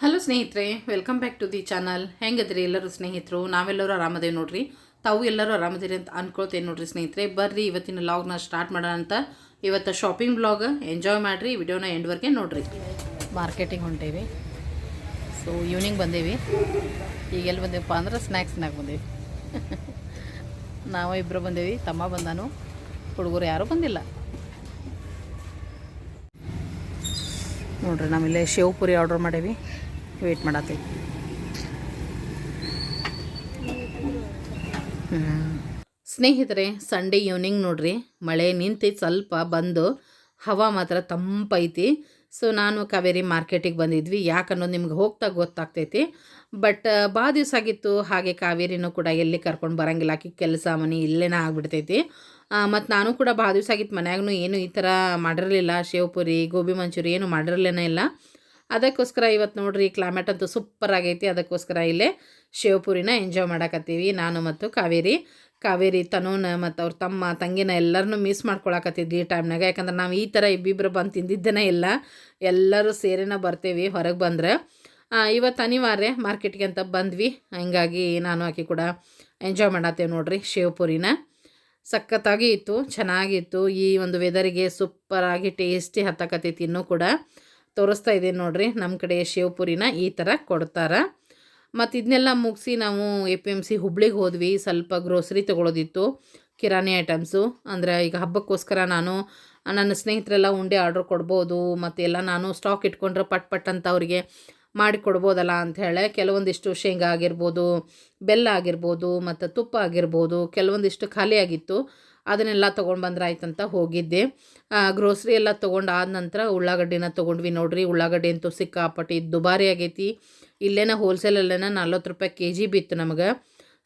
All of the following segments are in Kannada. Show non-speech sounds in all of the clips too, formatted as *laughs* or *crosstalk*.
ಹಲೋ ಸ್ನೇಹಿತರೆ welcome back to the channel ಹೆಂಗದ್ರಿ ಎಲ್ಲರೂ ಸ್ನೇಹಿತರು? ನಾವೆಲ್ಲರೂ ಆರಾಮದೇವಿ ನೋಡ್ರಿ. ತಾವು ಎಲ್ಲರೂ ಆರಾಮದಿರಿ ಅಂತ ಅನ್ಕೊಳ್ತೇನೆ ನೋಡ್ರಿ ಸ್ನೇಹಿತರೆ. ಬರ್ರಿ, ಇವತ್ತಿನ ಲಾಗ್ನ ಸ್ಟಾರ್ಟ್ ಮಾಡೋಣ ಅಂತ. ಇವತ್ತು ಶಾಪಿಂಗ್ ಬ್ಲಾಗ್ ಎಂಜಾಯ್ ಮಾಡಿರಿ ವಿಡಿಯೋನ ಎಂಡ್ವರೆಗೆ ನೋಡ್ರಿ. ಮಾರ್ಕೆಟಿಂಗ್ ಹೊಂಟೇವಿ. ಸೊ ಈವ್ನಿಂಗ್ ಬಂದೇವಿ. ಈಗ ಎಲ್ಲಿ ಬಂದೇವಪ್ಪ ಅಂದ್ರೆ ಸ್ನ್ಯಾಕ್ಸ್ನಾಗ ಬಂದೇವಿ. *laughs* ನಾವು ಇಬ್ಬರು ಬಂದೇವಿ, ತಮ್ಮ ಬಂದಾನು. ಹುಡುಗರು ಯಾರೂ ಬಂದಿಲ್ಲ. ನೋಡ್ರಿ ನಾವಿಲ್ಲೇ ಶೇವ್ ಪುರಿ ಆರ್ಡ್ರ್ ಮಾಡೇವಿ. ವೇಟ್ ಮಾಡತ್ತೈತಿ ಸ್ನೇಹಿತರೆ ಸಂಡೇ ಈವ್ನಿಂಗ್ ನೋಡ್ರಿ, ಮಳೆ ನಿಂತೈತಿ ಸ್ವಲ್ಪ ಬಂದು ಹವಾ ಮಾತ್ರ ತಂಪೈತಿ ಸೊ ನಾನು ಕಾವೇರಿ ಮಾರ್ಕೆಟಿಗೆ ಬಂದಿದ್ವಿ. ಯಾಕನ್ನೋದು ನಿಮ್ಗೆ ಹೋಗ್ತಾ ಗೊತ್ತಾಗ್ತೈತಿ. ಬಟ್ ಭಾಳ ದಿವಸ ಆಗಿತ್ತು. ಹಾಗೆ ಕಾವೇರಿನೂ ಕೂಡ ಎಲ್ಲಿ ಕರ್ಕೊಂಡು ಬರಂಗಿಲ್ಲ. ಆಕಿ ಕೆಲಸ, ಮನೆ ಇಲ್ಲೇನ ಆಗ್ಬಿಡ್ತೈತಿ. ಮತ್ತು ನಾನು ಕೂಡ ಭಾಳ ದಿವಸ ಆಗಿತ್ತು. ಮನ್ಯಾಗೂ ಏನು ಈ ಥರ ಮಾಡಿರಲಿಲ್ಲ. ಶೇವ್ ಪುರಿ ಗೋಬಿ ಮಂಚೂರಿ ಏನು ಮಾಡಿರಲೇನೇ ಇಲ್ಲ. ಅದಕ್ಕೋಸ್ಕರ ಇವತ್ತು ನೋಡ್ರಿ ಕ್ಲೈಮೇಟ್ ಅಂತೂ ಸೂಪರ್ ಆಗೈತಿ. ಅದಕ್ಕೋಸ್ಕರ ಇಲ್ಲೇ ಶಿವಪುರಿನ ಎಂಜಾಯ್ ಮಾಡಕತ್ತೀವಿ. ನಾನು ಮತ್ತು ಕಾವೇರಿ. ಕಾವೇರಿ, ತನೂನ ಮತ್ತು ಅವ್ರ ತಮ್ಮ, ತಂಗಿನ ಎಲ್ಲರನ್ನೂ ಮಿಸ್ ಮಾಡ್ಕೊಳಕತ್ತಿದ್ವಿ ಈ ಟೈಮ್ನಾಗ ಯಾಕಂದ್ರೆ ನಾವು ಈ ಥರ ಇಬ್ಬಿಬ್ರು ಬಂದು ತಿಂದಿದ್ದೇನೆ ಇಲ್ಲ. ಎಲ್ಲರೂ ಸೇರಿನ ಬರ್ತೇವೆ ಹೊರಗೆ ಬಂದ್ರೆ. ಇವತ್ತು ಅನಿವಾರ್ಯ ಮಾರ್ಕೆಟ್ಗೆ ಅಂತ ಬಂದ್ವಿ. ಹಂಗಾಗಿ ನಾನು ಆಕೆ ಕೂಡ ಎಂಜಾಯ್ ಮಾಡತ್ತೇವೆ ನೋಡ್ರಿ ಶಿವಪುರಿನ. ಪುರಿನ ಸಖತ್ತಾಗಿ ಇತ್ತು ಚೆನ್ನಾಗಿತ್ತು ಈ ಒಂದು ವೆದರಿಗೆ ಸೂಪರಾಗಿ ಟೇಸ್ಟಿ ಹತ್ತಕತ್ತೈತಿ ಇನ್ನೂ ಕೂಡ. ತೋರಿಸ್ತಾ ಇದ್ದೀನಿ ನೋಡ್ರಿ. ನಮ್ಮ ಕಡೆ ಶಿವಪುರಿನ ಈ ಥರ ಕೊಡ್ತಾರೆ. ಮತ್ತು ಇದನ್ನೆಲ್ಲ ಮುಗಿಸಿ ನಾವು ಎ ಪಿ ಎಂ ಸಿ ಹುಬ್ಳಿಗೆ ಹೋದ್ವಿ. ಸ್ವಲ್ಪ ಗ್ರೋಸರಿ ತೊಗೊಳೋದಿತ್ತು, ಕಿರಾಣಿ ಐಟಮ್ಸು ಅಂದರೆ ಈಗ ಹಬ್ಬಕ್ಕೋಸ್ಕರ ನಾನು, ನನ್ನ ಸ್ನೇಹಿತರೆಲ್ಲ ಉಂಡೆ ಆರ್ಡ್ರ್ ಕೊಡ್ಬೋದು, ಮತ್ತು ಎಲ್ಲ ನಾನು ಸ್ಟಾಕ್ ಇಟ್ಕೊಂಡ್ರೆ ಪಟ್ ಪಟ್ ಅಂತ ಅವರಿಗೆ ಮಾಡಿ ಕೊಡ್ಬೋದಲ್ಲ ಅಂಥೇಳಿ ಕೆಲವೊಂದಿಷ್ಟು ಶೇಂಗಾ ಆಗಿರ್ಬೋದು, ಬೆಲ್ಲ ಆಗಿರ್ಬೋದು, ಮತ್ತು ತುಪ್ಪ ಆಗಿರ್ಬೋದು, ಕೆಲವೊಂದಿಷ್ಟು ಖಾಲಿ ಆಗಿತ್ತು. ಅದನ್ನೆಲ್ಲ ತೊಗೊಂಡು ಬಂದ್ರೆ ಆಯ್ತಂತ ಹೋಗಿದ್ದೆ ಗ್ರೋಸರಿ ಎಲ್ಲ ತೊಗೊಂಡು ಆದ ನಂತರ ಉಳ್ಳಾಗಡ್ಡಿನ ತೊಗೊಂಡ್ವಿ ನೋಡ್ರಿ. ಉಳ್ಳಾಗಡ್ಡಿ ಅಂತೂ ಸಿಕ್ಕಾಪಟ್ಟಿ ದುಬಾರಿ ಆಗೈತಿ. ಇಲ್ಲೇನ ಹೋಲ್ಸೇಲಲ್ಲೇನ ನಲ್ವತ್ತು ರೂಪಾಯಿ ಕೆ ಜಿ ಬಿತ್ತು ನಮಗೆ.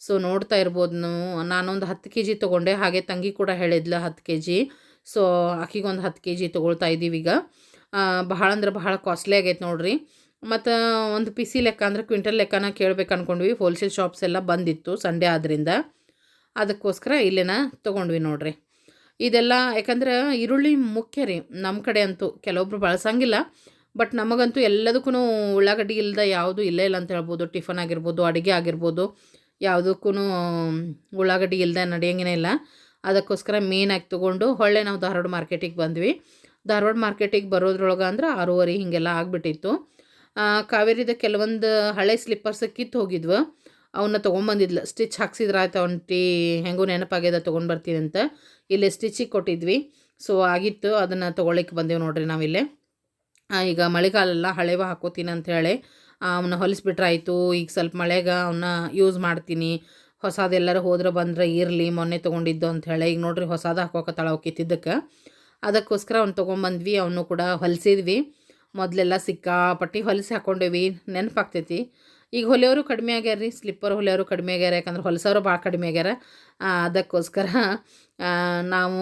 ಸೊ ನೋಡ್ತಾ ಇರ್ಬೋದು ನಾವು. ನಾನೊಂದು ಹತ್ತು ಕೆ ಜಿ ತೊಗೊಂಡೆ. ಹಾಗೆ ತಂಗಿ ಕೂಡ ಹೇಳಿದ್ಲು ಹತ್ತು ಕೆ ಜಿ ಸೊ ಆಕಿಗೊಂದು ಹತ್ತು ಕೆ ಜಿ ತೊಗೊಳ್ತಾ ಇದ್ದೀವಿ ಈಗ. ಬಹಳ ಅಂದ್ರೆ ಬಹಳ ಕಾಸ್ಟ್ಲಿ ಆಗೈತೆ ನೋಡ್ರಿ. ಮತ್ತು ಒಂದು ಪಿ ಸಿ ಲೆಕ್ಕ ಅಂದ್ರೆ ಕ್ವಿಂಟಲ್ ಲೆಕ್ಕನ ಕೇಳ್ಬೇಕು ಅಂದ್ಕೊಂಡ್ವಿ ಹೋಲ್ಸೇಲ್ ಶಾಪ್ಸ್ ಎಲ್ಲ ಬಂದಿತ್ತು ಸಂಡೇ ಆದ್ದರಿಂದ ಅದಕ್ಕೋಸ್ಕರ ಇಲ್ಲಿನ ತೊಗೊಂಡ್ವಿ ನೋಡ್ರಿ. ಇದೆಲ್ಲ ಯಾಕಂದ್ರೆ ಈರುಳ್ಳಿ ಮುಖ್ಯ ರೀ. ನಮ್ಮ ಕಡೆ ಅಂತೂ ಕೆಲವೊಬ್ರು ಬಳಸಂಗಿಲ್ಲ. ಬಟ್ ನಮಗಂತೂ ಎಲ್ಲದಕ್ಕೂ ಉಳ್ಳಾಗಡ್ಡಿ ಇಲ್ಲದ ಯಾವುದು ಇಲ್ಲೇ ಇಲ್ಲ ಅಂತ ಹೇಳ್ಬೋದು. ಟಿಫನ್ ಆಗಿರ್ಬೋದು, ಅಡುಗೆ ಆಗಿರ್ಬೋದು ಯಾವುದಕ್ಕೂ ಉಳ್ಳಾಗಡ್ಡಿ ಇಲ್ಲದೆ ನಡೆಯಂಗೇ ಇಲ್ಲ. ಅದಕ್ಕೋಸ್ಕರ ಮೇನಾಗಿ ತೊಗೊಂಡು ಹೊಳ್ಳೆ ನಾವು ಧಾರವಾಡ ಮಾರ್ಕೆಟಿಗೆ ಬಂದ್ವಿ. ಧಾರವಾಡ ಮಾರ್ಕೆಟಿಗೆ ಬರೋದ್ರೊಳಗೆ ಅಂದ್ರೆ ಆರೂವರೆ ಹೀಗೆಲ್ಲ ಆಗಿಬಿಟ್ಟಿತ್ತು. ಕಾವೇರಿದ ಕೆಲವೊಂದು ಹಳೆ ಸ್ಲಿಪ್ಪರ್ಸ್ ಕಿತ್ತು ಹೋಗಿದ್ವು. ಅವನ್ನ ತೊಗೊಂಬಂದಿದ್ಲು. ಸ್ಟಿಚ್ ಹಾಕ್ಸಿದ್ರೆ ಆಯ್ತು ಒಂಟಿ ಹೆಂಗೂ ನೆನಪಾಗ್ಯದ ತೊಗೊಂಡು ಬರ್ತೀನಿ ಅಂತ. ಇಲ್ಲಿ ಸ್ಟಿಚಿಗೆ ಕೊಟ್ಟಿದ್ವಿ. ಸೊ ಆಗಿತ್ತು. ಅದನ್ನು ತೊಗೊಳಿಕ್ಕೆ ಬಂದೇವು ನೋಡ್ರಿ ನಾವಿಲ್ಲೇ. ಈಗ ಮಳೆಗಾಲೆಲ್ಲ, ಹಳೆವ ಹಾಕೋತೀನಿ ಅಂಥೇಳಿ ಅವನ್ನ ಹೊಲಿಸ್ಬಿಟ್ರೆ ಆಯಿತು ಈಗ ಸ್ವಲ್ಪ ಮಳೆಗೆ ಅವನ್ನ ಯೂಸ್ ಮಾಡ್ತೀನಿ. ಹೊಸದೆಲ್ಲರೂ ಹೋದ್ರೆ ಬಂದ್ರೆ ಇರಲಿ, ಮೊನ್ನೆ ತೊಗೊಂಡಿದ್ದು ಅಂಥೇಳಿ ಈಗ ನೋಡ್ರಿ ಹೊಸದ ಹಾಕೋಕತ್ತಾಳ ಕಿತ್ತಿದ್ದಕ್ಕೆ. ಅದಕ್ಕೋಸ್ಕರ ಅವ್ನು ತೊಗೊಂಬಂದ್ವಿ. ಅವನು ಕೂಡ ಹೊಲಿಸಿದ್ವಿ. ಮೊದಲೆಲ್ಲ ಸಿಕ್ಕಾಪಟ್ಟಿ ಹೊಲಿಸಿ ಹಾಕ್ಕೊಂಡೇವಿ ನೆನಪಾಗ್ತೈತಿ. ಈಗ ಹೊಲಿಯೋರು ಕಡಿಮೆ ಆಗ್ಯಾರ ರೀ ಸ್ಲಿಪ್ಪರ್ ಹೊಲೆಯವರು ಕಡಿಮೆ ಆಗ್ಯಾರ ಯಾಕಂದ್ರೆ ಹೊಲಸವರು ಭಾಳ ಕಡಿಮೆ ಆಗ್ಯಾರ. ಅದಕ್ಕೋಸ್ಕರ ನಾವು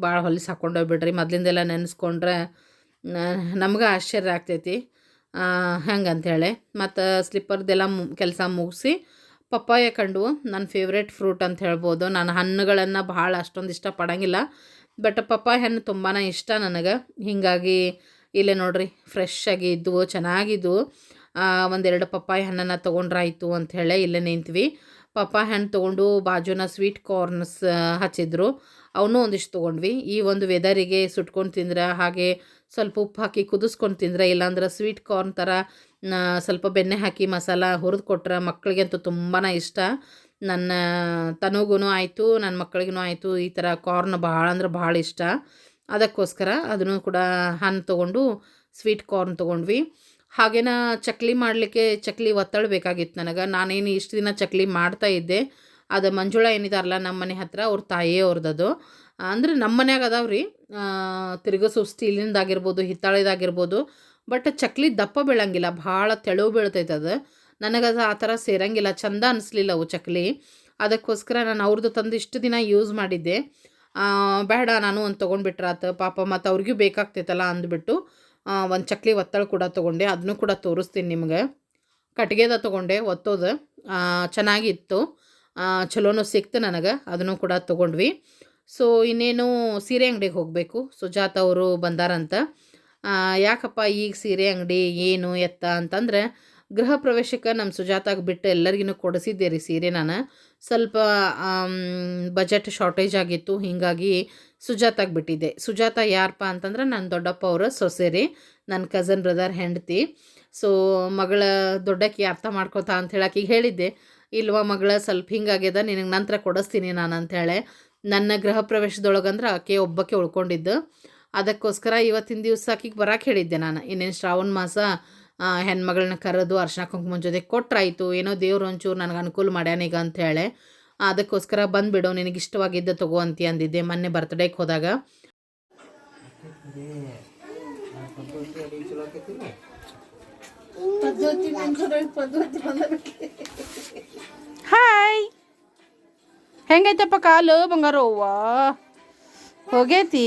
ಭಾಳ ಹೊಲಿಸಿ ಹಾಕ್ಕೊಂಡೋಗಿ ಬಿಡ್ರಿ ಮೊದಲಿಂದೆಲ್ಲ ನೆನೆಸ್ಕೊಂಡ್ರೆ ನಮ್ಗೆ ಆಶ್ಚರ್ಯ ಆಗ್ತೈತಿ. ಹೆಂಗಂಥೇಳಿ ಮತ್ತು ಸ್ಲಿಪ್ಪರ್ದೆಲ್ಲ ಕೆಲಸ ಮುಗಿಸಿ ಪಪ್ಪಾಯ ಕಂಡು ನನ್ನ ಫೇವ್ರೇಟ್ ಫ್ರೂಟ್ ಅಂತ ಹೇಳ್ಬೋದು. ನಾನು ಹಣ್ಣುಗಳನ್ನು ಭಾಳ ಅಷ್ಟೊಂದು ಇಷ್ಟಪಡಂಗಿಲ್ಲ. ಬಟ್ ಪಪ್ಪಾಯ ಹಣ್ಣು ತುಂಬಾ ಇಷ್ಟ ನನಗೆ. ಹೀಗಾಗಿ ಇಲ್ಲೇ ನೋಡ್ರಿ ಫ್ರೆಶ್ ಆಗಿ ಇದ್ದವು ಚೆನ್ನಾಗಿದ್ವು. ಆ, ಒಂದೆರಡು ಪಪ್ಪಾಯಿ ಹಣ್ಣನ್ನು ತೊಗೊಂಡ್ರಾಯಿತು ಅಂತ ಹೇಳಿ ಇಲ್ಲೇ ನಿಂತ್ವಿ. ಪಪ್ಪಾಯಿ ಹಣ್ಣು ತೊಗೊಂಡು ಬಾಜುನ ಸ್ವೀಟ್ ಕಾರ್ನ್ಸ್ ಹಚ್ಚಿದ್ರು. ಅವನು ಒಂದಿಷ್ಟು ತೊಗೊಂಡ್ವಿ. ಈ ಒಂದು ವೆದರಿಗೆ ಸುಟ್ಕೊಂಡು ತಿಂದ್ರೆ ಹಾಗೆ ಸ್ವಲ್ಪ ಉಪ್ಪು ಹಾಕಿ ಕುದಿಸ್ಕೊಂಡು ತಿಂದ್ರೆ ಇಲ್ಲಾಂದ್ರೆ ಸ್ವೀಟ್ ಕಾರ್ನ್ ಥರ ಸ್ವಲ್ಪ ಬೆಣ್ಣೆ ಹಾಕಿ ಮಸಾಲ ಹುರಿದು ಕೊಟ್ರೆ ಮಕ್ಕಳಿಗಂತೂ ತುಂಬಾ ಇಷ್ಟ. ನನ್ನ ತನಗೂ ಆಯಿತು ನನ್ನ ಮಕ್ಕಳಿಗೂ ಆಯಿತು ಈ ಥರ ಕಾರ್ನ್ ಭಾಳ ಅಂದ್ರೆ ಭಾಳ ಇಷ್ಟ. ಅದಕ್ಕೋಸ್ಕರ ಅದನ್ನು ಕೂಡ ಹಣ್ಣು ತೊಗೊಂಡು ಸ್ವೀಟ್ ಕಾರ್ನ್ ತೊಗೊಂಡ್ವಿ. ಹಾಗೇನ ಚಕ್ಲಿ ಮಾಡಲಿಕ್ಕೆ ಚಕ್ಲಿ ಒತ್ತಳ ಬೇಕಾಗಿತ್ತು ನನಗೆ. ನಾನೇನು ಇಷ್ಟು ದಿನ ಚಕ್ಲಿ ಮಾಡ್ತಾ ಇದ್ದೆ. ಅದು ಮಂಜುಳ ಏನಿದಾರಲ್ಲ ನಮ್ಮ ಮನೆ ಹತ್ತಿರ ಅವ್ರ ತಾಯಿಯವ್ರದ್ದು ಅಂದ್ರೆ ನಮ್ಮ ಮನ್ಯಾಗ ರೀ ತಿರುಗಿಸು ಸ್ಟೀಲಿಂದಾಗಿರ್ಬೋದು, ಹಿತ್ತಾಳಿದಾಗಿರ್ಬೋದು, ಬಟ್ ಚಕ್ಲಿ ದಪ್ಪ ಬೀಳಂಗಿಲ್ಲ. ಭಾಳ ತೆಳು ಬೀಳ್ತೈತೆ ಅದು. ನನಗದು ಆ ಥರ ಸೇರಂಗಿಲ್ಲ. ಚಂದ ಅನಿಸ್ಲಿಲ್ಲ ಅವು ಚಕ್ಲಿ. ಅದಕ್ಕೋಸ್ಕರ ನಾನು ಅವ್ರದ್ದು ತಂದು ಇಷ್ಟು ದಿನ ಯೂಸ್ ಮಾಡಿದ್ದೆ. ಬೇಡ, ನಾನು ಒಂದು ತೊಗೊಂಡ್ಬಿಟ್ರಾತು. ಪಾಪ ಮತ್ತು ಅವ್ರಿಗೂ ಬೇಕಾಗ್ತೈತಲ್ಲ ಅಂದ್ಬಿಟ್ಟು. ಒಂದು ಚಕ್ಲಿ ಒತ್ತಳ ಕೂಡ ತೊಗೊಂಡೆ. ಅದನ್ನು ಕೂಡ ತೋರಿಸ್ತೀನಿ ನಿಮಗೆ. ಕಟ್ಟಿಗೆದ ತೊಗೊಂಡೆ, ಒತ್ತೋದು. ಚೆನ್ನಾಗಿತ್ತು. ಚಲೋನೂ ಸಿಕ್ತು ನನಗೆ. ಅದನ್ನು ಕೂಡ ತೊಗೊಂಡ್ವಿ. ಸೊ, ಇನ್ನೇನು ಸೀರೆ ಅಂಗಡಿಗೆ ಹೋಗಬೇಕು. ಸುಜಾತ ಅವರು ಬಂದಾರಂತ. ಯಾಕಪ್ಪ ಈಗ ಸೀರೆ ಅಂಗಡಿ ಏನು ಎತ್ತ ಅಂತಂದ್ರೆ, ಗೃಹ ಪ್ರವೇಶಕ್ಕೆ ನಮ್ಮ ಸುಜಾತಾಗ ಬಿಟ್ಟು ಎಲ್ಲರಿಗೂ ಕೊಡಿಸಿದ್ದೆ ರೀ ಸೀರೆ ನಾನು. ಸ್ವಲ್ಪ ಬಜೆಟ್ ಶಾರ್ಟೇಜ್ ಆಗಿತ್ತು. ಹೀಗಾಗಿ ಸುಜಾತಾಗ ಬಿಟ್ಟಿದ್ದೆ ಸುಜಾತ ಯಾರಪ್ಪ ಅಂತಂದ್ರೆ ನನ್ನ ದೊಡ್ಡಪ್ಪ ಅವರ ಸೊಸೆರಿ ನನ್ನ ಕಸನ್ ಬ್ರದರ್ ಹೆಂಡತಿ. ಸೊ ಮಗಳ ದೊಡ್ಡಕ್ಕೆ ಅರ್ಥ ಮಾಡ್ಕೊತಾ ಅಂತ ಹೇಳಕ್ಕೆ ಈಗ ಹೇಳಿದ್ದೆ. ಇಲ್ವಾ ಮಗಳ, ಸ್ವಲ್ಪ ಹಿಂಗಾಗ್ಯದ ನಿನಗೆ ನಂತರ ಕೊಡಿಸ್ತೀನಿ ನಾನು ಅಂಥೇಳೆ ನನ್ನ ಗೃಹ ಪ್ರವೇಶದೊಳಗಂದ್ರೆ ಆಕೆ ಒಬ್ಬಕ್ಕೆ ಉಳ್ಕೊಂಡಿದ್ದು. ಅದಕ್ಕೋಸ್ಕರ ಇವತ್ತಿನ ದಿವಸ ಆಕಿಗೆ ಬರಕ್ಕೆ ಹೇಳಿದ್ದೆ ನಾನು. ಇನ್ನೇನು ಶ್ರಾವಣ ಮಾಸ ಹೆಣ್ಮಗಳನ್ನ ಕರೆದು ಅರ್ಶಿನ ಕುಂಕುಮ ಜೊತೆ ಕೊಟ್ಟರಾಯಿತು ಏನೋ ದೇವ್ರು ಒಂಚೂರು ನನಗೆ ಅನುಕೂಲ ಮಾಡ್ಯಾನೀಗ ಅಂಥೇಳೆ ಅದಕ್ಕೋಸ್ಕರ ಬಂದುಬಿಡು, ನಿನಗೆ ಇಷ್ಟವಾಗಿದ್ದ ತಗೋ ಅಂತೀಯ ಅಂದಿದ್ದೆ. ಮೊನ್ನೆ ಬರ್ತ್ಡೇಗೆ ಹೋದಾಗ. ಹಾಯ್ ಹೆಂಗೈತಪ್ಪ ಕಾಲು, ಬಂಗಾರ ಅವ್ವ? ಹೋಗೈತಿ.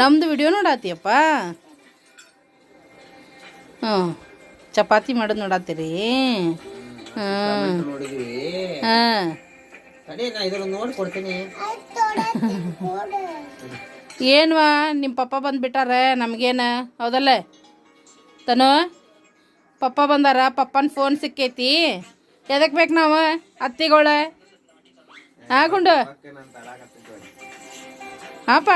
ನಮ್ದು ವಿಡಿಯೋ ನೋಡಾತಿಯಪ್ಪ. ಹ್ಞೂ ಚಪಾತಿ ಮಾಡೋದು ನೋಡತ್ತೀರಿ? ಹಾಂ. ಏನ್ವಾ ನಿಮ್ಮ ಪಪ್ಪ ಬಂದ್ಬಿಟ್ಟಾರ ನಮಗೇನು? ಹೌದಲ್ಲ? ತನು ಪಪ್ಪ ಬಂದಾರ ಪಪ್ಪನ ಫೋನ್ ಸಿಕ್ಕೈತಿ. ಎದಕ್ಕೆ ಬೇಕು ನಾವು ಅತ್ತಿಗಳ? ಹಾಕೊಂಡು ಹಾಪ?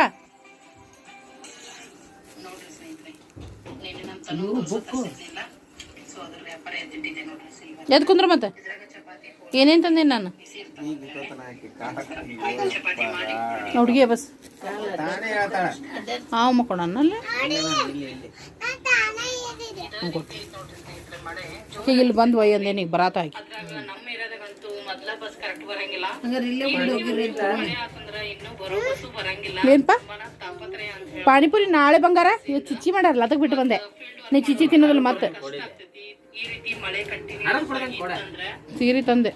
ಎದ್ ಕುಂದ್ರ ಮತ್ತೆ? ಏನೇನ್ ತಂದೆ ನಾನು? ಹುಡುಗಿ ಬಸ್. ಹಾವು ಮಕ್ಕೊಂಡಲ್ಲ ಈಗ ಇಲ್ಲಿ ಬಂದು ಒಯ್ಯ ಅಂದೇನು ಈಗ ಬರಾತ ಹಾಕಿ. ಏನ್ಪ ಪಾನಿಪುರಿ ನಾಳೆ ಬಂಗಾರ? ಇವತ್ತು ಚಿಚ್ಚಿ ಮಾಡ್ಯಾರಲ್ಲ ಅದಕ್ಕೆ ಬಿಟ್ಟು ಬಂದೆ. ನೀ ಚಿಚ್ಚಿ ತಿನ್ನೋದಿಲ್ಲ ಮತ್ತೆ. ಸೀರೆ ತಂದೆ.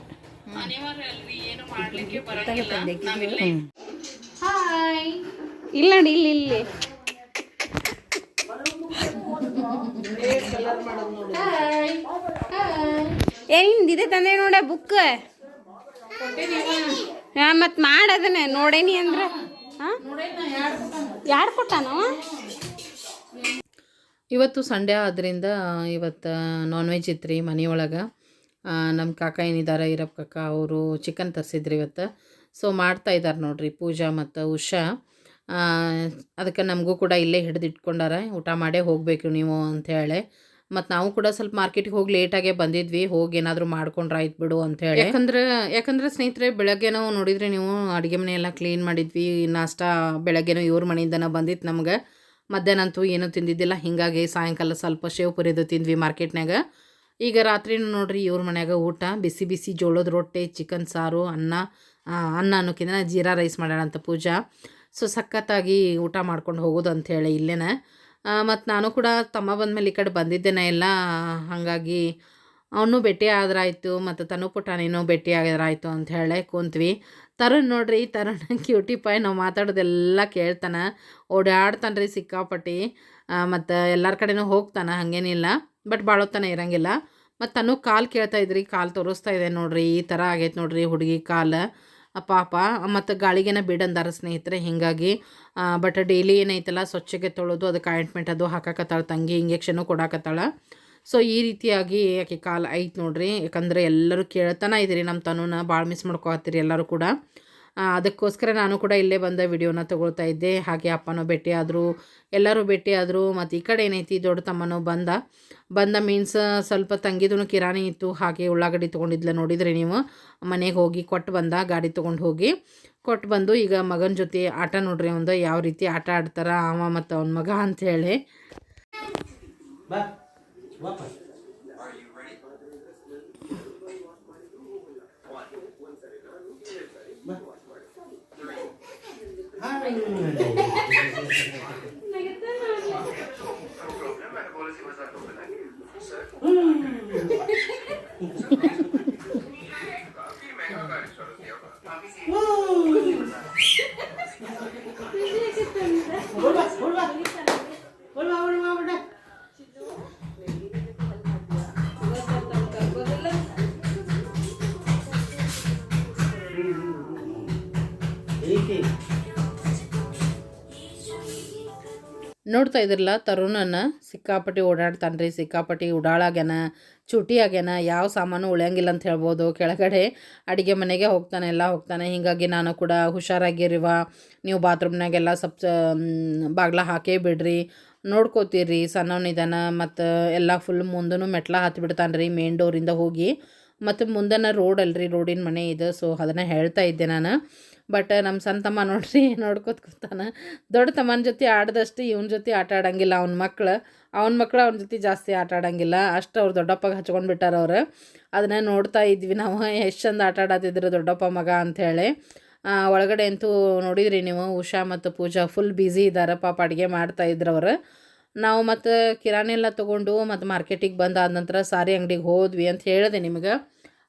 ಹ್ಮ್. ಇಲ್ಲ ನೋಡಿ ಇಲ್ಲಿ ಇಲ್ಲಿ ಏ ಹಿಂದಿದೆ ತಂದೆ ನೋಡ ಬುಕ್ ಹಾ ಮತ್ ಮಾಡದನ್ನ ನೋಡೇನಿ ಅಂದ್ರ. ಯಾರು ಕೊಟ್ಟಾನವ ಇವತ್ತು ಸಂಡೇ ಆದ್ದರಿಂದ ಇವತ್ತು ನಾನ್ ವೆಜ್ ಇತ್ತು ರೀ ಮನೆಯೊಳಗೆ ನಮ್ಮ ಕಾಕ ಏನಿದ್ದಾರೆ ಈರಪ್ಪ ಕಾಕ ಅವರು ಚಿಕನ್ ತರಿಸಿದ್ರಿ ಇವತ್ತು. ಸೊ ಮಾಡ್ತಾ ಇದ್ದಾರೆ ನೋಡ್ರಿ ಪೂಜಾ ಮತ್ತು ಉಷಾ. ಅದಕ್ಕೆ ನಮಗೂ ಕೂಡ ಇಲ್ಲೇ ಹಿಡಿದು ಇಟ್ಕೊಂಡಾರ. ಊಟ ಮಾಡೇ ಹೋಗಬೇಕು ನೀವು ಅಂಥೇಳಿ ಮತ್ತು ನಾವು ಕೂಡ ಸ್ವಲ್ಪ ಮಾರ್ಕೆಟಿಗೆ ಹೋಗಿ ಲೇಟಾಗೆ ಬಂದಿದ್ವಿ. ಹೋಗಿ ಏನಾದರೂ ಮಾಡ್ಕೊಂಡ್ರೆ ಆಯ್ತು ಬಿಡು ಅಂಥೇಳಿ ಯಾಕಂದ್ರೆ ಯಾಕಂದ್ರೆ ಸ್ನೇಹಿತರೆ ಬೆಳಗ್ಗೆ ನಾವು ನೋಡಿದ್ರೆ ನೀವು ಅಡುಗೆ ಮನೆ ಎಲ್ಲ ಕ್ಲೀನ್ ಮಾಡಿದ್ವಿ. ನಾಷ್ಟ ಬೆಳಗ್ಗೆನೂ ಇವ್ರ ಮನೆಯಿಂದನೇ ಬಂದಿತ್ತು ನಮ್ಗೆ. ಮಧ್ಯಾಹ್ನ ಅಂತೂ ಏನೂ ತಿಂದಿದ್ದಿಲ್ಲ. ಹಿಂಗಾಗಿ ಸಾಯಂಕಾಲ ಸ್ವಲ್ಪ ಶೇವ್ ಪುರಿದು ತಿಂದ್ವಿ ಮಾರ್ಕೆಟ್ನಾಗ ಈಗ ರಾತ್ರಿನೂ ನೋಡ್ರಿ ಇವ್ರ ಮನ್ಯಾಗ ಊಟ, ಬಿಸಿ ಬಿಸಿ ಜೋಳದ ರೊಟ್ಟಿ, ಚಿಕನ್ ಸಾರು, ಅನ್ನ ಅನ್ನ ಅನ್ನೋಕ್ಕಿಂತ ಜೀರಾ ರೈಸ್ ಮಾಡೋಣ ಅಂತ ಪೂಜಾ. ಸೊ ಸಖತ್ತಾಗಿ ಊಟ ಮಾಡ್ಕೊಂಡು ಹೋಗೋದು ಅಂಥೇಳಿ ಇಲ್ಲೇನ. ಮತ್ತು ನಾನು ಕೂಡ ತಮ್ಮ ಬಂದಮೇಲೆ ಈ ಕಡೆ ಬಂದಿದ್ದೇನೆ ಎಲ್ಲ. ಹಾಗಾಗಿ ಅವನು ಭೇಟಿ ಆದ್ರಾಯಿತು ಮತ್ತು ತನು ಪುಟಾಣಿನೂ ಭೇಟಿ ಆದ್ರಾಯ್ತು ಅಂತ ಹೇಳಿ ಕುಂತ್ವಿ. ತರುಣ್ ನೋಡ್ರಿ ತರುಣ್ ಕ್ಯೂಟಿ ಪಾಯ್ ನಾವು ಮಾತಾಡೋದೆಲ್ಲ ಕೇಳ್ತಾನೆ. ಓಡಾಡ್ತಾನೆ ರೀ ಸಿಕ್ಕಾಪಟ್ಟಿ ಮತ್ತು ಎಲ್ಲರ ಕಡೆನೂ ಹೋಗ್ತಾನೆ ಹಾಗೇನಿಲ್ಲ ಬಟ್ ಬಾಳೋತನ ಇರಂಗಿಲ್ಲ. ಮತ್ತು ತನು ಕಾಲು ಕೇಳ್ತಾ ಇದ್ರಿ, ಕಾಲು ತೋರಿಸ್ತಾ ಇದೆ ನೋಡ್ರಿ, ಈ ಥರ ಆಗೈತೆ ನೋಡ್ರಿ ಹುಡುಗಿ ಕಾಲು. ಪಾಪ, ಮತ್ತು ಗಾಳಿಗೆನ ಬಿಡಂದಾರ ಸ್ನೇಹಿತರೆ, ಹೀಗಾಗಿ. ಬಟ್ ಡೈಲಿ ಏನೈತಲ್ಲ, ಸ್ವಚ್ಛಗೆ ತೊಳೋದು, ಅದಕ್ಕೆ ಆಯಿಂಟ್ಮೆಂಟ್ ಅದು ಹಾಕಾಕತ್ತಾಳ ತಂಗಿ, ಇಂಜೆಕ್ಷನು ಕೊಡಾಕತ್ತಾಳ. ಸೊ, ಈ ರೀತಿಯಾಗಿ ಆಕೆ ಕಾಲ ಐತೆ ನೋಡ್ರಿ. ಯಾಕಂದರೆ ಎಲ್ಲರೂ ಕೇಳ್ತಾನೆ ಇದ್ದೀರಿ ನಮ್ಮ ತನುನ ಭಾಳ ಮಿಸ್ ಮಾಡ್ಕೊತೀರಿ ಎಲ್ಲರೂ ಕೂಡ. ಅದಕ್ಕೋಸ್ಕರ ನಾನು ಕೂಡ ಇಲ್ಲೇ ಬಂದ ವಿಡಿಯೋನ ತೊಗೊಳ್ತಾ ಇದ್ದೆ. ಹಾಗೆ ಅಪ್ಪನೂ ಭೇಟಿ ಆದರು ಎಲ್ಲರೂ ಭೇಟಿ ಆದರು ಮತ್ತು ಈ ಕಡೆ ಏನೈತಿ ದೊಡ್ಡ ತಮ್ಮನೂ ಬಂದ. ಬಂದ ಮೀನ್ಸ್ ಸ್ವಲ್ಪ ತಂಗಿದೂ ಕಿರಾಣಿ ಇತ್ತು, ಹಾಗೆ ಉಳ್ಳಾಗಡ್ಡಿ ತೊಗೊಂಡಿದ್ಲ ನೋಡಿದ್ರಿ ನೀವು. ಮನೆಗೆ ಹೋಗಿ ಕೊಟ್ಟು ಬಂದ, ಗಾಡಿ ತೊಗೊಂಡು ಹೋಗಿ ಕೊಟ್ಟು ಬಂದು ಈಗ ಮಗನ ಜೊತೆ ಆಟ ನೋಡ್ರಿ ಒಂದು, ಯಾವ ರೀತಿ ಆಟ ಆಡ್ತಾರ ಅವ ಮತ್ತು ಅವನ ಮಗ ಅಂಥೇಳಿ weapon. Are you ready? One, two, three. Hi. *laughs* ನೋಡ್ತಾ ಇದ್ರಲ್ಲ, ತರುಣನ ಸಿಕ್ಕಾಪಟ್ಟಿ ಓಡಾಡ್ತಾನೆ ರೀ ಸಿಕ್ಕಾಪಟ್ಟಿ ಉಡಾಳಾಗ್ಯಾನ ಚುಟಿ ಆಗ್ಯಾನ ಯಾವ ಸಾಮಾನು ಉಳಿಯಂಗಿಲ್ಲ ಅಂತ ಹೇಳ್ಬೋದು. ಕೆಳಗಡೆ ಅಡುಗೆ ಮನೆಗೆ ಹೋಗ್ತಾನೆ, ಎಲ್ಲ ಹೋಗ್ತಾನೆ. ಹೀಗಾಗಿ ನಾನು ಕೂಡ ಹುಷಾರಾಗಿರಿವ, ನೀವು ಬಾತ್ರೂಮ್ನಾಗೆಲ್ಲ ಸ್ವಲ್ಪ ಬಾಗ್ಲ ಹಾಕೇ ಬಿಡ್ರಿ. ನೋಡ್ಕೋತೀರಿ ಸಣ್ಣವನಿದಾನ ಮತ್ತು ಎಲ್ಲ ಫುಲ್ ಮುಂದೂ ಮೆಟ್ಲ ಹತ್ಬಿಡ್ತಾನೆ ರೀ ಮೇನ್ ಡೋರಿಂದ ಹೋಗಿ. ಮತ್ತು ಮುಂದನ ರೋಡ್ ಅಲ್ರಿ ರೋಡಿನ ಮನೆ ಇದೆ. ಸೊ ಅದನ್ನು ಹೇಳ್ತಾ ಇದ್ದೆ ನಾನು. ಬಟ್ ನಮ್ಮ ಸಂತಮ್ಮ ತಮ್ಮ ನೋಡ್ರಿ, ನೋಡ್ಕೊತ ಕೂತಾನ. ದೊಡ್ಡ ತಮ್ಮನ ಜೊತೆ ಆಡ್ದಷ್ಟು ಇವನ ಜೊತೆ ಆಟ ಆಡಂಗಿಲ್ಲ ಅವ್ನ ಮಕ್ಳು. ಅವ್ನ ಮಕ್ಳು ಅವ್ನ ಜೊತೆ ಜಾಸ್ತಿ ಆಟ ಆಡಂಗಿಲ್ಲ. ಅಷ್ಟು ಅವ್ರು ದೊಡ್ಡಪ್ಪಗೆ ಹಚ್ಕೊಂಡು ಬಿಟ್ಟಾರ ಅವ್ರು. ಅದನ್ನ ನೋಡ್ತಾ ಇದ್ವಿ ನಾವು. *laughs* ಎಷ್ಟು ಚಂದ ಆಟ ಆಡತ್ತಿದ್ರು ದೊಡ್ಡಪ್ಪ ಮಗ ಅಂಥೇಳಿ ಒಳಗಡೆ ಅಂತೂ ನೋಡಿದ್ರಿ ನೀವು, ಉಷಾ ಮತ್ತು ಪೂಜಾ ಫುಲ್ ಬ್ಯುಸಿ ಇದ್ದಾರೆ ಪಾಪ ಅಡುಗೆ ಅವರು. ನಾವು ಮತ್ತು ಕಿರಾಣಿ ಎಲ್ಲ ತೊಗೊಂಡು ಮತ್ತು ಮಾರ್ಕೆಟಿಗೆ ಬಂದಾದ ನಂತರ ಸಾರಿ ಅಂಗಡಿಗೆ ಹೋದ್ವಿ ಅಂತ ಹೇಳಿದೆ ನಿಮ್ಗೆ.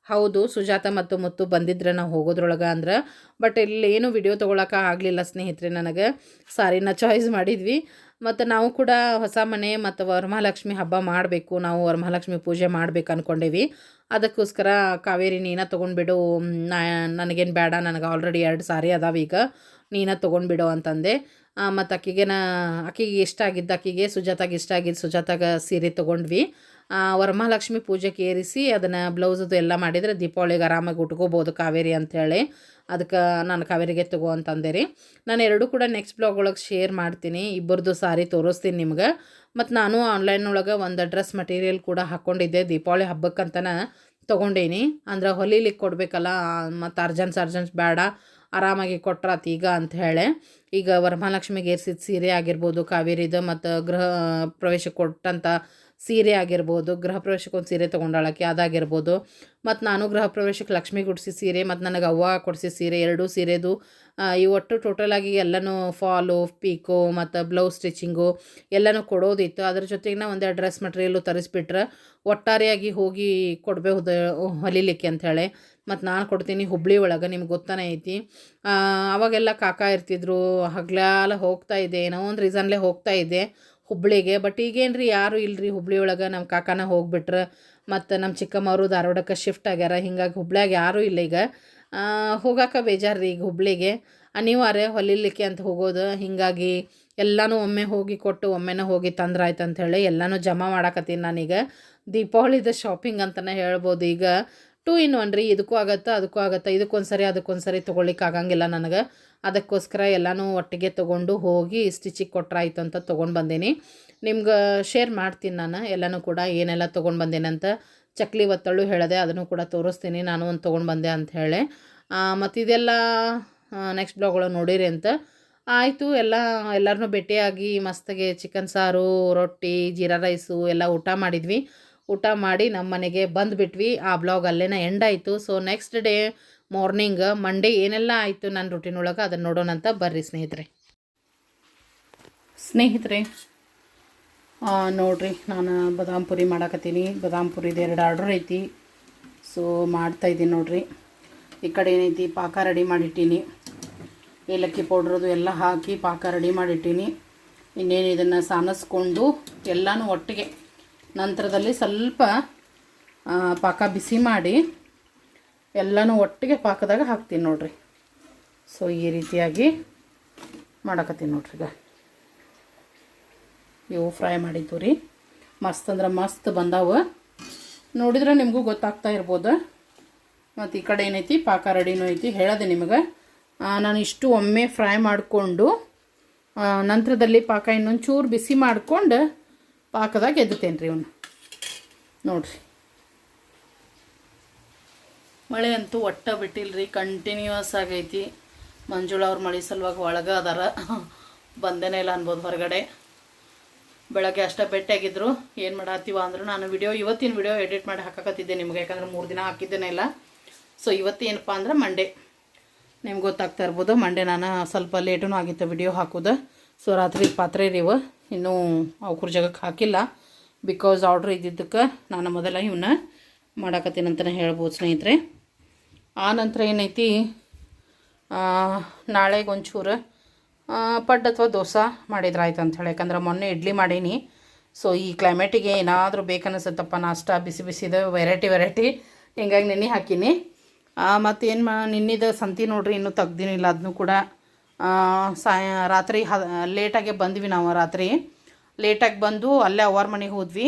ಹೌದು, ಸುಜಾತ ಮತ್ತು ಮುತ್ತು ಬಂದಿದ್ರೆ ನಾವು ಹೋಗೋದ್ರೊಳಗೆ ಅಂದ್ರೆ ಬಟ್ ಇಲ್ಲಿ ಏನು ವಿಡಿಯೋ ತೊಗೊಳಕ್ಕೆ ಆಗಲಿಲ್ಲ ಸ್ನೇಹಿತರೆ ನನಗೆ. ಸಾರಿನ ಚಾಯ್ಸ್ ಮಾಡಿದ್ವಿ. ಮತ್ತು ನಾವು ಕೂಡ ಹೊಸ ಮನೆ ಮತ್ತು ವರಮಹಾಲಕ್ಷ್ಮಿ ಹಬ್ಬ ಮಾಡಬೇಕು, ನಾವು ವರಮಹಾಲಕ್ಷ್ಮಿ ಪೂಜೆ ಮಾಡ್ಬೇಕು ಅಂದ್ಕೊಂಡೇವಿ ಅದಕ್ಕೋಸ್ಕರ ಕಾವೇರಿ ನೀನ ತೊಗೊಂಡ್ಬಿಡು ನಾ, ನನಗೇನು ಬೇಡ, ನನಗೆ ಆಲ್ರೆಡಿ ಎರಡು ಸಾರಿ ಅದಾವ ಈಗ, ನೀನ ತೊಗೊಂಡ್ಬಿಡು ಅಂತಂದೆ. ಮತ್ತು ಆಕಿಗೆನ ಆಕಿಗೆ ಇಷ್ಟ ಆಗಿದ್ದು ಆಕಿಗೆ ಸುಜಾತಾಗೆ ಇಷ್ಟ ಆಗಿದ್ದು ಸುಜಾತಾಗ ಸೀರೆ ತೊಗೊಂಡ್ವಿ. ವರಮಹಾಲಕ್ಷ್ಮಿ ಪೂಜೆಗೆ ಏರಿಸಿ ಅದನ್ನು ಬ್ಲೌಸದು ಎಲ್ಲ ಮಾಡಿದರೆ ದೀಪಾವಳಿಗೆ ಆರಾಮಾಗಿ ಉಟ್ಕೋಬೋದು ಕಾವೇರಿ ಅಂಥೇಳಿ ಅದಕ್ಕೆ ನಾನು ಕಾವೇರಿಗೆ ತಗೋ ಅಂತಂದೆ ರೀ ನಾನು ಎರಡೂ ಕೂಡ ನೆಕ್ಸ್ಟ್ ಬ್ಲಾಗ್ ಒಳಗೆ ಶೇರ್ ಮಾಡ್ತೀನಿ. ಇಬ್ಬರದು ಸಾರಿ ತೋರಿಸ್ತೀನಿ ನಿಮ್ಗೆ. ಮತ್ತು ನಾನು ಆನ್ಲೈನ್ ಒಳಗೆ ಒಂದು ಡ್ರೆಸ್ ಮಟೀರಿಯಲ್ ಕೂಡ ಹಾಕ್ಕೊಂಡಿದ್ದೆ ದೀಪಾವಳಿ ಹಬ್ಬಕ್ಕಂತನ ತೊಗೊಂಡೇನಿ. ಅಂದ್ರೆ ಹೊಲಿಲಿಕ್ಕೆ ಕೊಡಬೇಕಲ್ಲ ಮತ್ತು ಅರ್ಜೆನ್ಸ್ ಅರ್ಜೆನ್ಸ್ ಬೇಡ ಆರಾಮಾಗಿ ಕೊಟ್ರಾತ್ ಈಗ ಅಂತ ಹೇಳಿ. ಈಗ ವರಮಹಾಲಕ್ಷ್ಮಿಗೆ ಏರ್ಸಿದ ಸೀರೆ ಆಗಿರ್ಬೋದು ಕಾವೇರಿದು ಮತ್ತು ಗೃಹ ಪ್ರವೇಶ ಕೊಟ್ಟಂಥ ಸೀರೆ ಆಗಿರ್ಬೋದು, ಗೃಹ ಪ್ರವೇಶಕ್ಕೆ ಒಂದು ಸೀರೆ ತೊಗೊಂಡಾಳಕ್ಕೆ ಅದಾಗಿರ್ಬೋದು. ಮತ್ತು ನಾನು ಗೃಹ ಪ್ರವೇಶಕ್ಕೆ ಲಕ್ಷ್ಮಿ ಗುಡಿಸಿ ಸೀರೆ, ಮತ್ತು ನನಗೆ ಅವ್ವ ಕೊಡಿಸಿ ಸೀರೆ, ಎರಡೂ ಸೀರೆದು ಈ ಒಟ್ಟು ಟೋಟಲಾಗಿ ಎಲ್ಲನೂ ಫಾಲು ಪೀಕೋ ಮತ್ತು ಬ್ಲೌಸ್ ಸ್ಟಿಚಿಂಗು ಎಲ್ಲನೂ ಕೊಡೋದಿತ್ತು. ಅದ್ರ ಜೊತೆಗೆ ನಾ ಒಂದೆರಡು ಡ್ರೆಸ್ ಮಟೀರಿಯಲ್ಲು ತರಿಸ್ಬಿಟ್ರೆ ಒಟ್ಟಾರೆಯಾಗಿ ಹೋಗಿ ಕೊಡಬಹುದು, ಹೊಲಿಲಿಕ್ಕೆ ಅಂಥೇಳಿ ಮತ್ತು ನಾನು ಕೊಡ್ತೀನಿ ಹುಬ್ಳಿ ಒಳಗೆ, ನಿಮ್ಗೆ ಗೊತ್ತಾನೆ ಐತಿ. ಅವಾಗೆಲ್ಲ ಕಾಕ ಇರ್ತಿದ್ರು, ಹಗ್ಲಾಲ ಹೋಗ್ತಾ ಇದೆ, ಏನೋ ಒಂದು ರೀಸನ್ಲೇ ಹೋಗ್ತಾ ಇದ್ದೆ ಹುಬ್ಳಿಗೆ. ಬಟ್ ಈಗೇನು ರೀ ಯಾರೂ ಇಲ್ರಿ ಹುಬ್ಳಿ ಒಳಗೆ ನಮ್ಮ ಕಾಕನ ಹೋಗ್ಬಿಟ್ರೆ. ಮತ್ತು ನಮ್ಮ ಚಿಕ್ಕಮ್ಮವರು ಧಾರವಾಡಕ್ಕೆ ಶಿಫ್ಟ್ ಆಗ್ಯಾರ. ಹಿಂಗಾಗಿ ಹುಬ್ಳ್ಯಾಗ ಯಾರೂ ಇಲ್ಲ ಈಗ. ಹೋಗಾಕ ಬೇಜಾರು ರೀ ಈಗ ಹುಬ್ಳಿಗೆ. ಅನಿವಾರ್ಯ ಹೊಲಿಲಿಕ್ಕೆ ಅಂತ ಹೋಗೋದು. ಹಿಂಗಾಗಿ ಎಲ್ಲನೂ ಒಮ್ಮೆ ಹೋಗಿ ಕೊಟ್ಟು ಒಮ್ಮೆನೇ ಹೋಗಿ ಅಂತ ಹೇಳಿ ಎಲ್ಲನೂ ಜಮಾ ಮಾಡಾಕತ್ತೀನಿ ನಾನೀಗ. ದೀಪಾವಳಿದ ಶಾಪಿಂಗ್ ಅಂತಲೇ ಹೇಳ್ಬೋದು ಈಗ. ಟೂ ಇನ್ ಒನ್ ರೀ. ಇದಕ್ಕೂ ಆಗತ್ತೆ, ಅದಕ್ಕೂ ಆಗತ್ತೆ ಇದಕ್ಕೊಂದು ಸರಿ ಅದಕ್ಕೊಂದು ಸರಿ ತೊಗೊಳ್ಲಿಕ್ಕೆ ಆಗಂಗಿಲ್ಲ ನನಗೆ. ಅದಕ್ಕೋಸ್ಕರ ಎಲ್ಲನೂ ಒಟ್ಟಿಗೆ ತೊಗೊಂಡು ಹೋಗಿ ಸ್ಟಿಚಿಗೆ ಕೊಟ್ರಾಯ್ತು ಅಂತ ತೊಗೊಂಡು ಬಂದೀನಿ. ನಿಮ್ಗೆ ಶೇರ್ ಮಾಡ್ತೀನಿ ನಾನು, ಎಲ್ಲನೂ ಕೂಡ ಏನೆಲ್ಲ ತೊಗೊಂಡು ಬಂದೇನಂತ ಚಕ್ಲಿ ಒತ್ತಳು ಹೇಳಿದೆ ಅದನ್ನು ಕೂಡ ತೋರಿಸ್ತೀನಿ, ನಾನು ಒಂದು ತೊಗೊಂಡು ಬಂದೆ ಅಂತ ಹೇಳಿ. ಮತ್ತು ಇದೆಲ್ಲ ನೆಕ್ಸ್ಟ್ ಬ್ಲಾಗ್ಗಳು ನೋಡಿರಿ ಅಂತ. ಆಯಿತು, ಎಲ್ಲ ಎಲ್ಲರನ್ನೂ ಭೇಟಿಯಾಗಿ ಮಸ್ತಾಗೆ ಚಿಕನ್ ಸಾರು, ರೊಟ್ಟಿ, ಜೀರಾ ರೈಸು ಎಲ್ಲ ಊಟ ಮಾಡಿದ್ವಿ. ಊಟ ಮಾಡಿ ನಮ್ಮ ಮನೆಗೆ ಬಂದುಬಿಟ್ವಿ. ಆ ಬ್ಲಾಗ್ ಅಲ್ಲೇನ ಎಂಡ್ ಆಯಿತು. So next day morning Monday ಏನೆಲ್ಲ ಆಯಿತು ನನ್ನ ರುಟೀನ್ ಒಳಗೆ ಅದನ್ನು ನೋಡೋಣ ಅಂತ ಬರ್ರಿ ಸ್ನೇಹಿತರೆ. ಸ್ನೇಹಿತರೆ ನೋಡ್ರಿ, ನಾನು ಬಾದಾಮ್ ಪುರಿ ಮಾಡಾಕತ್ತೀನಿ. ಬದಾಮ್ ಪುರಿದು ಎರಡು ಆರ್ಡ್ರ್ ಐತಿ. ಸೊ ಮಾಡ್ತಾಯಿದ್ದೀನಿ ನೋಡ್ರಿ. ಈ ಕಡೆ ಏನೈತಿ, ಪಾಕ ರೆಡಿ ಮಾಡಿಟ್ಟೀನಿ. ಏಲಕ್ಕಿ ಪೌಡ್ರದು ಎಲ್ಲ ಹಾಕಿ ಪಾಕ ರೆಡಿ ಮಾಡಿಟ್ಟೀನಿ. ಇನ್ನೇನು ಇದನ್ನು ಸಾನಿಸ್ಕೊಂಡು ಎಲ್ಲನೂ ಒಟ್ಟಿಗೆ ನಂತರದಲ್ಲಿ ಸ್ವಲ್ಪ ಪಾಕ ಬಿಸಿ ಮಾಡಿ ಎಲ್ಲನೂ ಒಟ್ಟಿಗೆ ಪಾಕದಾಗ ಹಾಕ್ತೀನಿ ನೋಡ್ರಿ. ಸೊ ಈ ರೀತಿಯಾಗಿ ಮಾಡಕತ್ತೀನಿ ನೋಡ್ರಿ ಈಗ. ಇವು ಫ್ರೈ ಮಾಡಿದ್ದು ರೀ. ಮಸ್ತ್ ಅಂದ್ರೆ ಮಸ್ತ್ ಬಂದಾವ. ನೋಡಿದ್ರೆ ನಿಮಗೂ ಗೊತ್ತಾಗ್ತಾ ಇರ್ಬೋದು? ಮತ್ತು ಈ ಕಡೆ ಏನೈತಿ? ಪಾಕ ರೆಡಿನೂ ಐತಿ. ಹೇಳದೆ ನಿಮಗೆ. ನಾನು ಇಷ್ಟು ಒಮ್ಮೆ ಫ್ರೈ ಮಾಡಿಕೊಂಡು ನಂತರದಲ್ಲಿ ಪಾಕ ಇನ್ನೊಂದು ಚೂರು ಬಿಸಿ ಮಾಡಿಕೊಂಡು ಪಾಕದಾಗ ಎದ್ದುತ್ತೇನೆ ರೀ ಇವನು. ನೋಡ್ರಿ. ಮಳೆ ಅಂತೂ ಒಟ್ಟ ಬಿಟ್ಟಿಲ್ರಿ ಕಂಟಿನ್ಯೂಸ್ ಆಗೈತಿ. ಮಂಜುಳ ಅವ್ರ ಮಳೆ ಸಲುವಾಗಿ ಒಳಗೆ ಅದಾರ. ಬಂದೇನೆ ಇಲ್ಲ ಅನ್ಬೋದು ಹೊರಗಡೆ. ಬೆಳಗ್ಗೆ ಅಷ್ಟೇ ಭೇಟಿಯಾಗಿದ್ರು. ಏನು ಮಾಡತ್ತೀವ ಅಂದ್ರೆ ನಾನು ವಿಡಿಯೋ ಇವತ್ತಿನ ವಿಡಿಯೋ ಎಡಿಟ್ ಮಾಡಿ ಹಾಕಕತ್ತಿದ್ದೆ ನಿಮ್ಗೆ, ಯಾಕಂದ್ರೆ ಮೂರು ದಿನ ಹಾಕಿದ್ದೇನೆ ಇಲ್ಲ. ಸೊ ಇವತ್ತು ಏನಪ್ಪ ಅಂದ್ರೆ ಮಂಡೇ ನಿಮ್ಗೆ ಗೊತ್ತಾಗ್ತಾ ಇರ್ಬೋದು ಮಂಡೇ ನಾನು ಸ್ವಲ್ಪ ಲೇಟೂ ಆಗಿತ್ತು ವಿಡಿಯೋ ಹಾಕೋದು. ಸೊ ರಾತ್ರಿ ಪಾತ್ರೆ ಇವು ಇನ್ನೂ ಅವ್ರ ಜಾಗಕ್ಕೆ ಹಾಕಿಲ್ಲ. ಬಿಕಾಸ್ ಆರ್ಡ್ರ್ ಇದ್ದಿದ್ದಕ್ಕೆ ನಾನು ಮೊದಲ ಇವನ್ನ ಮಾಡಾಕತ್ತೀನಿ ಅಂತಲೇ ಹೇಳ್ಬೋದು ಸ್ನೇಹಿತರೆ. ಆ ನಂತರ ಏನೈತಿ? ನಾಳೆಗೆ ಒಂಚೂರು ಆ, ಪಡ್ಡು ಅಥವಾ ದೋಸೆ ಮಾಡಿದ್ರೆ ಆಯ್ತು ಅಂತ ಹೇಳಿ. ಯಾಕಂದ್ರೆ ಮೊನ್ನೆ ಇಡ್ಲಿ ಮಾಡೀನಿ. ಸೊ ಈ ಕ್ಲೈಮೇಟಿಗೆ ಏನಾದರೂ ಬೇಕನ್ನಿಸುತ್ತಪ್ಪ ನಾಷ್ಟ ಬಿಸಿ ಬಿಸಿದ ವೆರೈಟಿ ವೆರೈಟಿ ಹಿಂಗಾಗಿ ನೆನೆ ಹಾಕೀನಿ. ಮತ್ತು ಏನು ಮಾ ನಿನ್ನಿದ ಸಂತಿ ನೋಡ್ರಿ ಇನ್ನೂ ತೆಗ್ದಿನಿಲ್ಲ. ಅದನ್ನು ಕೂಡ ಸಾಯ ರಾತ್ರಿ ಹ ಲೇಟಾಗೆ ಬಂದ್ವಿ ನಾವು ರಾತ್ರಿ. ಲೇಟಾಗಿ ಬಂದು ಅಲ್ಲೇ ಅವ್ರ ಮನೆಗೆ ಹೋದ್ವಿ.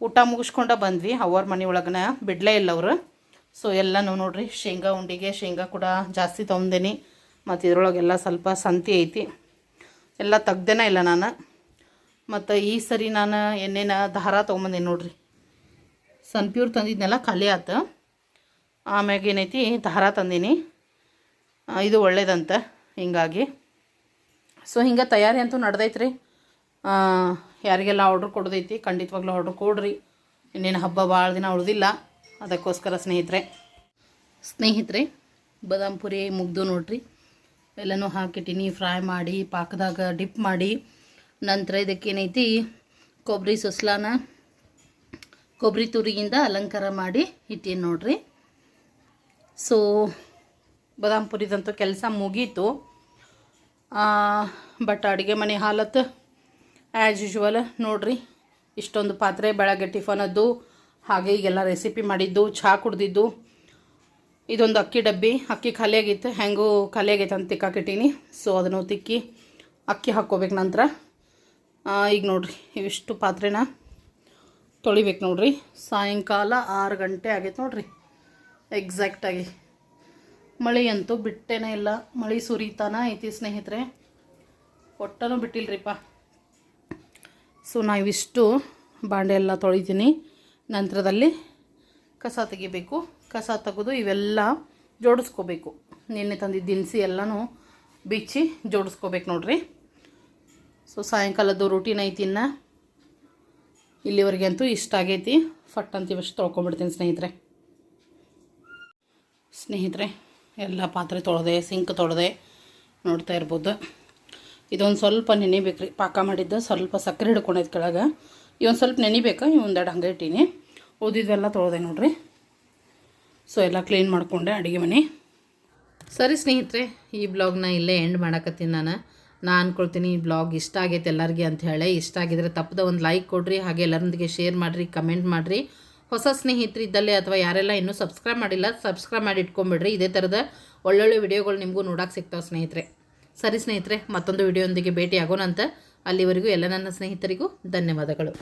ಊಟ ಮುಗಿಸ್ಕೊಂಡ ಬಂದ್ವಿ. ಅವ್ರ ಮನೆ ಒಳಗನ ಬಿಡಲೇ ಇಲ್ಲ ಅವರು. ಸೊ ಎಲ್ಲನೂ ನೋಡ್ರಿ, ಶೇಂಗಾ ಉಂಡಿಗೆ, ಶೇಂಗಾ ಕೂಡ ಜಾಸ್ತಿ ತೊಗೊಂಡೇನಿ. ಮತ್ತು ಇದರೊಳಗೆಲ್ಲ ಸ್ವಲ್ಪ ಸಂತಿ ಐತಿ. ಎಲ್ಲ ತೆಗ್ದೇನೇ ಇಲ್ಲ ನಾನು. ಮತ್ತು ಈ ಸರಿ ನಾನು ಎಣ್ಣೆನ ದಾರ ತೊಗೊಂಬಂದೀನಿ ನೋಡ್ರಿ. ಸನ್ಪ್ಯೂರ್ ತಂದಿದ್ನೆಲ್ಲ ಖಾಲಿ ಆತು. ಆಮ್ಯಾಗ ಏನೈತಿ, ದಾರ ತಂದೀನಿ. ಇದು ಒಳ್ಳೇದಂತ, ಹಿಂಗಾಗಿ. ಸೊ ಹಿಂಗೆ ತಯಾರಿ ಅಂತೂ ನಡೆದೈತ್ರಿ. ಯಾರಿಗೆಲ್ಲ ಆರ್ಡ್ರ್ ಕೊಡೋದೈತಿ, ಖಂಡಿತವಾಗ್ಲೂ ಆರ್ಡ್ರ್ ಕೊಡ್ರಿ. ಇನ್ನೇನು ಹಬ್ಬ ಭಾಳ ದಿನ ಉಳಿದಿಲ್ಲ. ಅದಕ್ಕೋಸ್ಕರ ಸ್ನೇಹಿತರೆ. ಸ್ನೇಹಿತರೆ, ಬದಾಮ್ ಪುರಿ ಮುಗ್ದು ನೋಡ್ರಿ. ಎಲ್ಲನೂ ಹಾಕಿಟ್ಟಿನಿ, ಫ್ರೈ ಮಾಡಿ, ಪಾಕದಾಗ ಡಿಪ್ ಮಾಡಿ. ನಂತರ ಇದಕ್ಕೇನೈತಿ ಕೊಬ್ಬರಿ ಸುಸ್ಲಾನ ಕೊಬ್ಬರಿ ತುರಿಯಿಂದ ಅಲಂಕಾರ ಮಾಡಿ ಇಟ್ಟೀನಿ ನೋಡ್ರಿ. ಸೊ ಬದಾಮ್ ಪುರಿದಂತೂ ಕೆಲಸ ಮುಗೀತು. ಬಟ್ ಅಡುಗೆ ಮನೆ ಹಾಲತ್ತು ಆ್ಯಸ್ ಯೂಶ್ವಲ್ ನೋಡ್ರಿ. ಇಷ್ಟೊಂದು ಪಾತ್ರೆ, ಬೆಳಗ್ಗೆ ಟಿಫನದ್ದು ಹಾಗೆ ಈಗೆಲ್ಲ ರೆಸಿಪಿ ಮಾಡಿದ್ದು, ಚಹಾ ಕುಡ್ದಿದ್ದು. ಇದೊಂದು ಅಕ್ಕಿ ಡಬ್ಬಿ. ಅಕ್ಕಿ ಖಾಲಿ ಆಗಿತ್ತು ಹೆಂಗೂ ಖಾಲಿಯಾಗೈತೆ ಅಂತ ತಿಕ್ಕಾಕಿಟ್ಟೀನಿ. ಸೊ ಅದನ್ನು ತಿಕ್ಕಿ ಅಕ್ಕಿ ಹಾಕ್ಕೋಬೇಕು ನಂತರ. ಈಗ ನೋಡ್ರಿ, ಇವಿಷ್ಟು ಪಾತ್ರೆನ ತೊಳಿಬೇಕು ನೋಡ್ರಿ. ಸಾಯಂಕಾಲ ಆರು ಗಂಟೆ ಆಗೈತೆ ನೋಡ್ರಿ. ಎಕ್ಸಾಕ್ಟಾಗಿ ಮಳೆ ಅಂತೂ ಬಿಟ್ಟೇನೆ ಇಲ್ಲ. ಮಳೆ ಸುರಿತಾನ ಐತಿ ಸ್ನೇಹಿತರೆ. ಒಟ್ಟನೂ ಬಿಟ್ಟಿಲ್ರಿಪ್ಪ. ಸೊ ನಾ ಇವಿಷ್ಟು ಬಾಂಡೆ ಎಲ್ಲ ತೊಳಿತೀನಿ. ನಂತರದಲ್ಲಿ ಕಸ ತೆಗಿಬೇಕು. ಕಸ ತೆಗೆದು ಇವೆಲ್ಲ ಜೋಡಿಸ್ಕೋಬೇಕು. ನಿನ್ನೆ ತಂದಿದ್ದ ದಿನಸಿ ಎಲ್ಲನೂ ಬಿಚ್ಚಿ ಜೋಡಿಸ್ಕೋಬೇಕು ನೋಡ್ರಿ. ಸೊ ಸಾಯಂಕಾಲದ್ದು ರೂಟೀನ್ ಐತಿ ಇನ್ನು. ಇಲ್ಲಿವರೆಗೆ ಅಂತೂ ಇಷ್ಟ ಆಗೈತಿ. ಫಟ್ ಅಂತ ಇವಷ್ಟು ತೊಳ್ಕೊಂಬಿಡ್ತೀನಿ ಸ್ನೇಹಿತರೆ. ಸ್ನೇಹಿತರೆ, ಎಲ್ಲ ಪಾತ್ರೆ ತೊಳೆದೆ ಸಿಂಕ್ ತೊಳೆದೆ ನೋಡ್ತಾ ಇರ್ಬೋದು. ಇದೊಂದು ಸ್ವಲ್ಪ ನೆನಿಬೇಕು ರೀ ಪಾಕ ಮಾಡಿದ್ದು ಸ್ವಲ್ಪ ಸಕ್ಕರೆ ಹಿಡ್ಕೊಂಡೈತೆ ಕೆಳಗೆ. ಇವೊಂದು ಸ್ವಲ್ಪ ನೆನಿಬೇಕು? ಇವೊಂದೆರಡು ಹಂಗೆ ಇಟ್ಟೀನಿ. ಉಳಿದಿದ್ವೆಲ್ಲ ತೊಳೆದೆ ನೋಡ್ರಿ. ಸೊ ಎಲ್ಲ ಕ್ಲೀನ್ ಮಾಡಿಕೊಂಡೆ ಅಡುಗೆ ಮನೆ. ಸರಿ ಸ್ನೇಹಿತರೆ, ಈ ಬ್ಲಾಗ್ನ ಇಲ್ಲೇ ಎಂಡ್ ಮಾಡಕತ್ತೀನಿ ನಾನು. ನಾ ಅಂದ್ಕೊಳ್ತೀನಿ ಈ ಬ್ಲಾಗ್ ಇಷ್ಟ ಆಗೈತೆ ಎಲ್ಲರಿಗೆ ಅಂತ ಹೇಳಿ. ಇಷ್ಟ ಆಗಿದ್ರೆ ತಪ್ಪದ ಒಂದು ಲೈಕ್ ಕೊಡ್ರಿ, ಹಾಗೆ ಎಲ್ಲರೊಂದಿಗೆ ಶೇರ್ ಮಾಡಿರಿ ಕಮೆಂಟ್ ಮಾಡಿರಿ. ಹೊಸ ಸ್ನೇಹಿತರು ಇದ್ದಲ್ಲೇ ಅಥವಾ ಯಾರೆಲ್ಲ ಇನ್ನೂ ಸಬ್ಸ್ಕ್ರೈಬ್ ಮಾಡಿಲ್ಲ ಸಬ್ಸ್ಕ್ರೈಬ್ ಮಾಡಿ ಇಟ್ಕೊಂಬಿಡ್ರಿ ಇದೇ ಥರದ ಒಳ್ಳೊಳ್ಳೆ ವಿಡಿಯೋಗಳು ನಿಮಗೂ ನೋಡೋಕೆ ಸಿಗ್ತಾವೆ ಸ್ನೇಹಿತರೆ. ಸರಿ ಸ್ನೇಹಿತರೆ, ಮತ್ತೊಂದು ವಿಡಿಯೋಂದಿಗೆ ಭೇಟಿ ಆಗೋಣ ಅಂತ. ಅಲ್ಲಿವರೆಗೂ ಎಲ್ಲ ನನ್ನ ಸ್ನೇಹಿತರಿಗೂ ಧನ್ಯವಾದಗಳು.